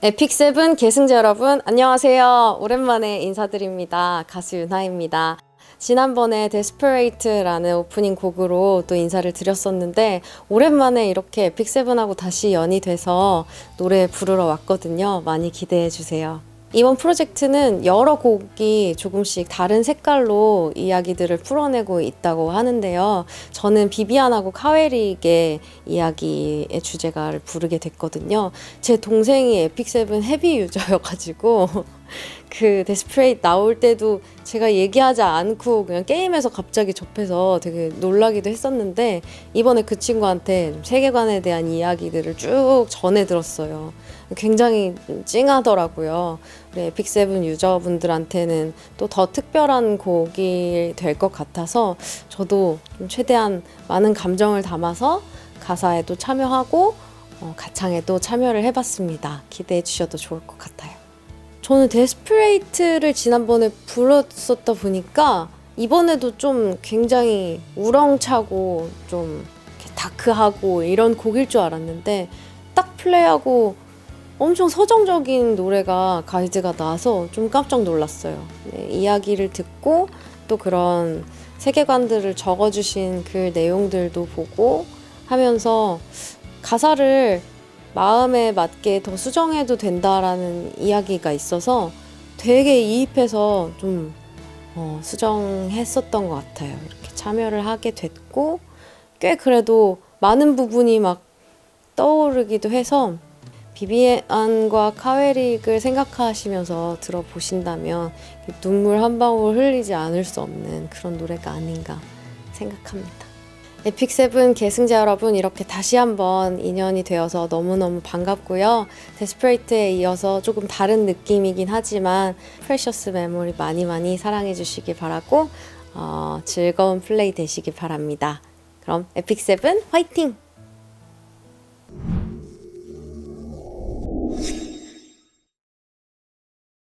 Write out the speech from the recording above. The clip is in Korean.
에픽세븐 계승자 여러분, 안녕하세요. 오랜만에 인사드립니다. 가수 윤하입니다. 지난번에 데스퍼레이트라는 오프닝 곡으로 또 인사를 드렸었는데 오랜만에 이렇게 에픽세븐하고 다시 연이 돼서 노래 부르러 왔거든요. 많이 기대해 주세요. 이번 프로젝트는 여러 곡이 조금씩 다른 색깔로 이야기들을 풀어내고 있다고 하는데요. 저는 비비안하고 카웨릭의 이야기의 주제가를 부르게 됐거든요. 제 동생이 에픽세븐 헤비 유저여가지고 그 데스프레이트 나올 때도 제가 얘기하지 않고 그냥 게임에서 갑자기 접해서 되게 놀라기도 했었는데 이번에 그 친구한테 세계관에 대한 이야기들을 쭉 전해 들었어요. 굉장히 찡하더라고요. 우리 에픽세븐 유저분들한테는 또 더 특별한 곡이 될 것 같아서 저도 좀 최대한 많은 감정을 담아서 가사에도 참여하고 어, 가창에도 참여를 해봤습니다. 기대해 주셔도 좋을 것 같아요. 저는 데스프레이트를 지난번에 불렀었다 보니까 이번에도 좀 굉장히 우렁차고 좀 다크하고 이런 곡일 줄 알았는데 딱 플레이하고 엄청 서정적인 노래가 가이드가 나와서 좀 깜짝 놀랐어요. 네, 이야기를 듣고 또 그런 세계관들을 적어주신 그 내용들도 보고 하면서 가사를 마음에 맞게 더 수정해도 된다라는 이야기가 있어서 되게 이입해서 좀 어, 수정했었던 것 같아요. 이렇게 참여를 하게 됐고 꽤 그래도 많은 부분이 막 떠오르기도 해서 비비안과 카웨릭을 생각하시면서 들어보신다면 눈물 한 방울 흘리지 않을 수 없는 그런 노래가 아닌가 생각합니다. 에픽세븐 계승자 여러분 이렇게 다시 한번 인연이 되어서 너무너무 반갑고요. 데스프레이트에 이어서 조금 다른 느낌이긴 하지만 프레셔스 메모리 많이 많이 사랑해 주시길 바라고 어, 즐거운 플레이 되시길 바랍니다. 그럼 에픽세븐 화이팅!